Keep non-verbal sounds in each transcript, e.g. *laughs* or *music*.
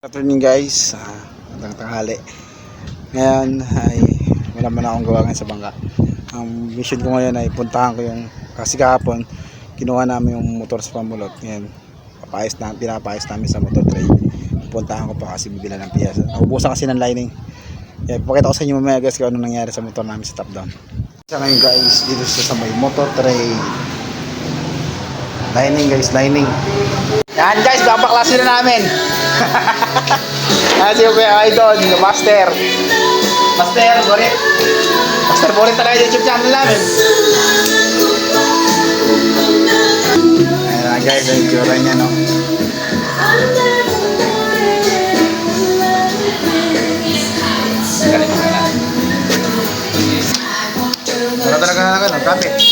afternoon guys, magandang tanghali. Ngayon ay wala man akong gawa sa bangka. Ang mission ko ngayon ay puntahan ko yung kasi kahapon kinuha namin yung motor sa pamulot. Ngayon papayos na, pinapayos namin sa motor trade. Puntahan ko pa kasi bibila ng piyasa. Naubusan kasi ng lining. Kaya pakita ko sa inyo mamaya guys kung ano nangyari sa motor namin sa top down. Sa ngayon guys, dito sa sa may motor trade. Lining guys, lining. Yan guys, babaklasin na namin. Idol, Master. Master, Borit. Master Borit talaga yung YouTube channel namin. Ayan guys, ang itsura niya no. Talaga na ano, kapit.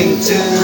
To.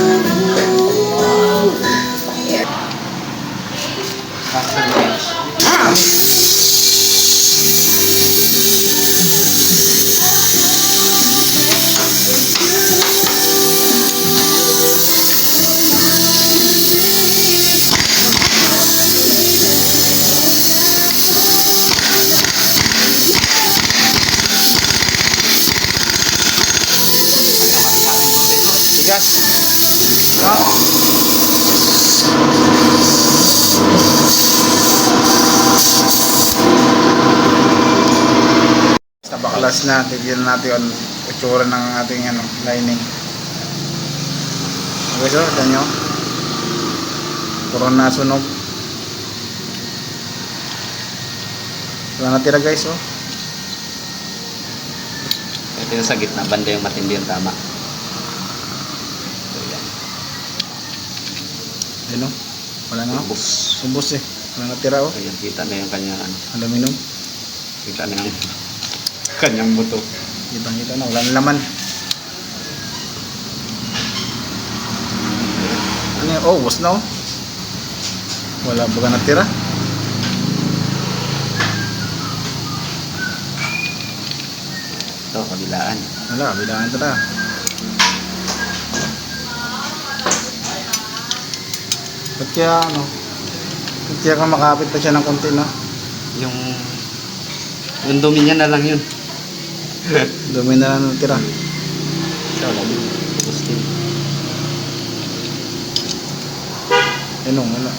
Baklas na, tignan natin yung itsura ng ating ano, lining. Okay so, dan nyo. Puro na sunog. Wala natira guys oh. Ito yung sa gitna, banda yung matindi yung tama. Ayun oh. Wala na. Ubus. Ubus eh. Wala natira oh. So, yan, kita na yung kanyang, ano, Aluminum. kita na yung *laughs* kanyang buto. Kitang kita na. Wala na laman. Ano yun? Oh, ubus na oh. Wala ba ka natira? Ito, kabilaan. Wala, bilangan ito na. Ba't kaya ano? Ba't kaya ka makapit pa siya ng konti na? Yung, yung dumi niya na lang yun. *laughs* Dumi na lang natira. Din. Ubus din. Ayun oh, wala.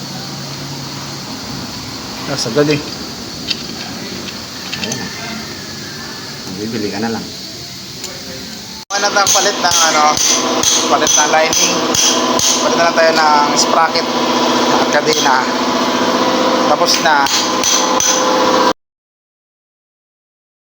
Ah, sagad eh. Ayan. Bibili ka na lang. Na palit ng ano, palit ng lining. Palit na tayo ng sprocket at kadena. Tapos na.